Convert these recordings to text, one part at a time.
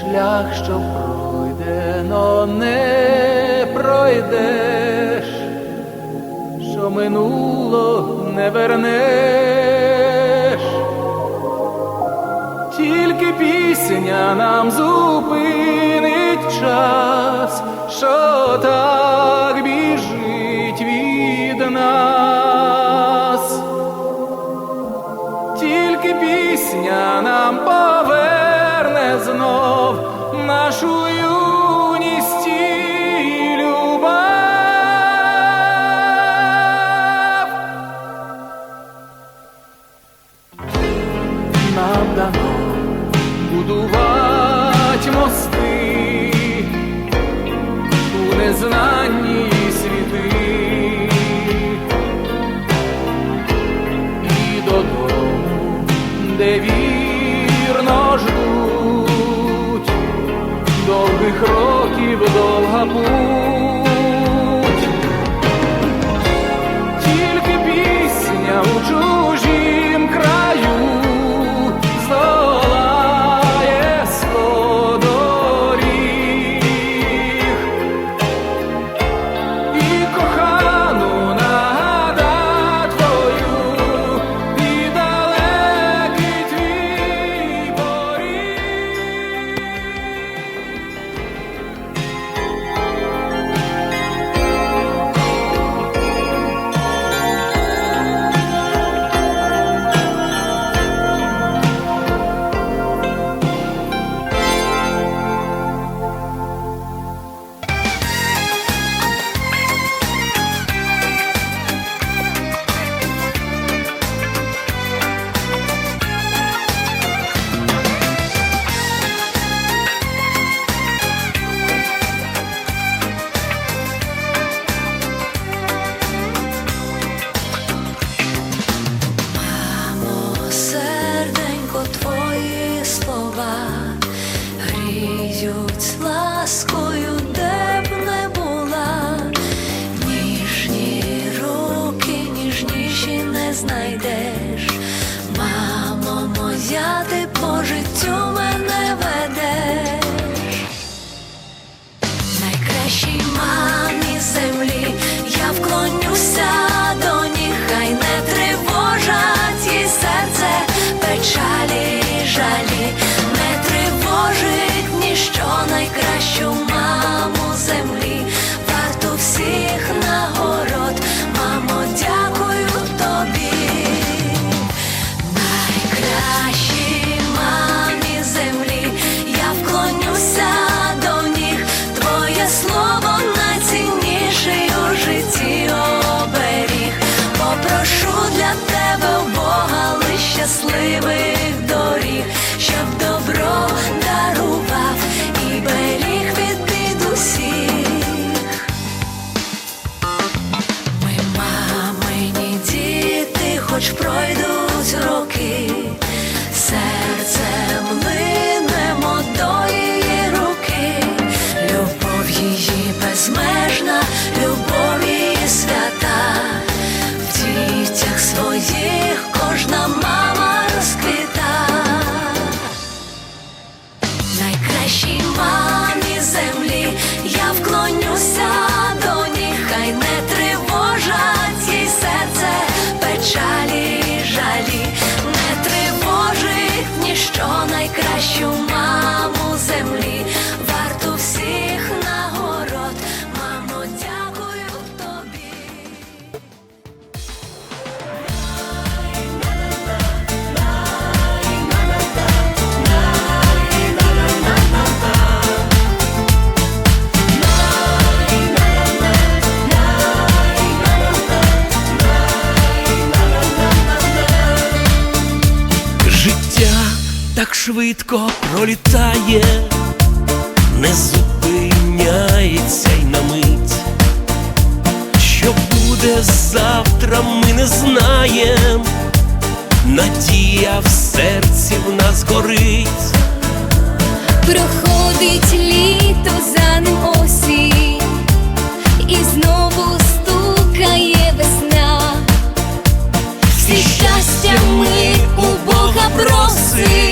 шлях, що пройдено, не пройдеш, що минуло не вернеш. Тільки пісня нам зупинить час, що так біжить від нас. Тільки пісня нам нам дано будувати мости у незнанні світи. І додому, де вірно ждуть. Довгих років довга путь. Моя, ти по життю щасливих доріг, щоб добро швидко пролітає, не зупиняється й на мить, що буде завтра, ми не знаємо, надія в серці в нас горить. Проходить літо за ним осінь і знову стукає весна, всі щастя ми у Бога просить.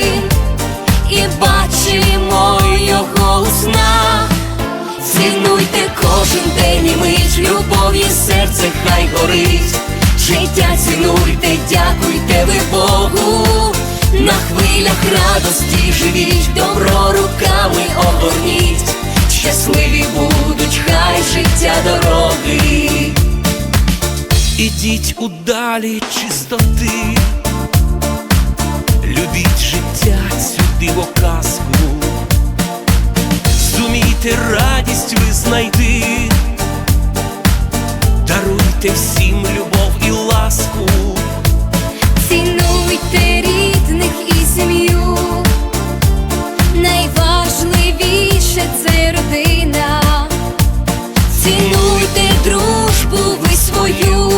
Кожен день і мить, любові серце хай горить. Життя цінуйте, дякуйте ви Богу. На хвилях радості живіть, добро руками огорніть. Щасливі будуть, хай життя дороги. Ідіть у далі чистоти, любіть життя цю дивоказку, зумійте радість ви знайти, даруйте всім любов і ласку, Цінуйте рідних і сім'ю. Найважливіше це родина. Цінуйте дружбу ви свою.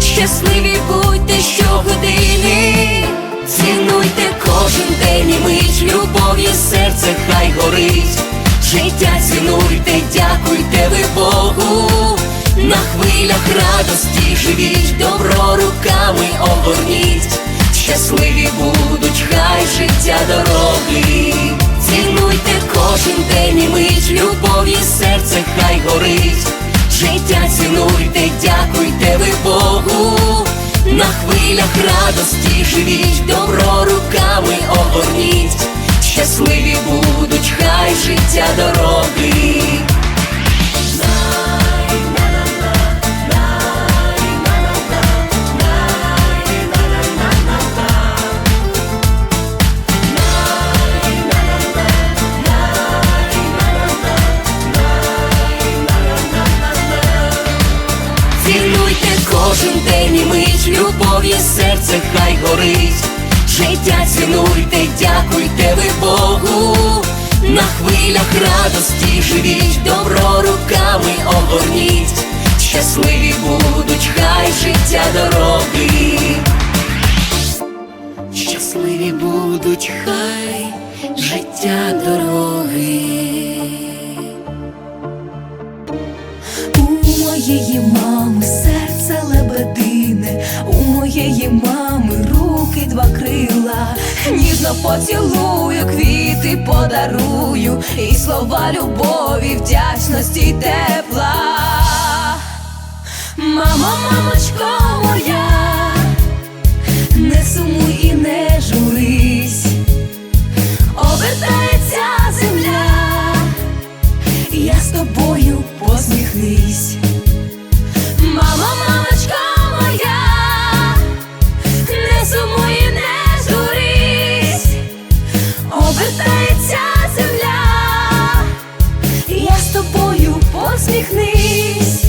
Щасливі будьте щогодини. Цінуйте кожен день і мить, любов'ю серце хай горить. Життя цінуйте, дякуйте ви Богу. Хвилях радості живіть, добро руками огорніть. Щасливі будуть, хай життя дороги. Цінуйте кожен день і мить, любов'ю серце хай горить. Життя цінуйте, дякуйте ви Богу. На хвилях радості живіть, добро руками огорніть. Щасливі будуть, хай життя дороги. Горить. Життя цінуйте, дякуйте ви Богу. На хвилях радості живіть, добро руками огорніть. Щасливі будуть, хай життя дороги. Щасливі будуть, хай життя дороги. У моєї мами серце лебедине, у моєї мами руки два крила, ніжно поцілую, квіти подарую, і слова любові, вдячності тепла. Мамо, мамочко моя, не сумуй посміхнись.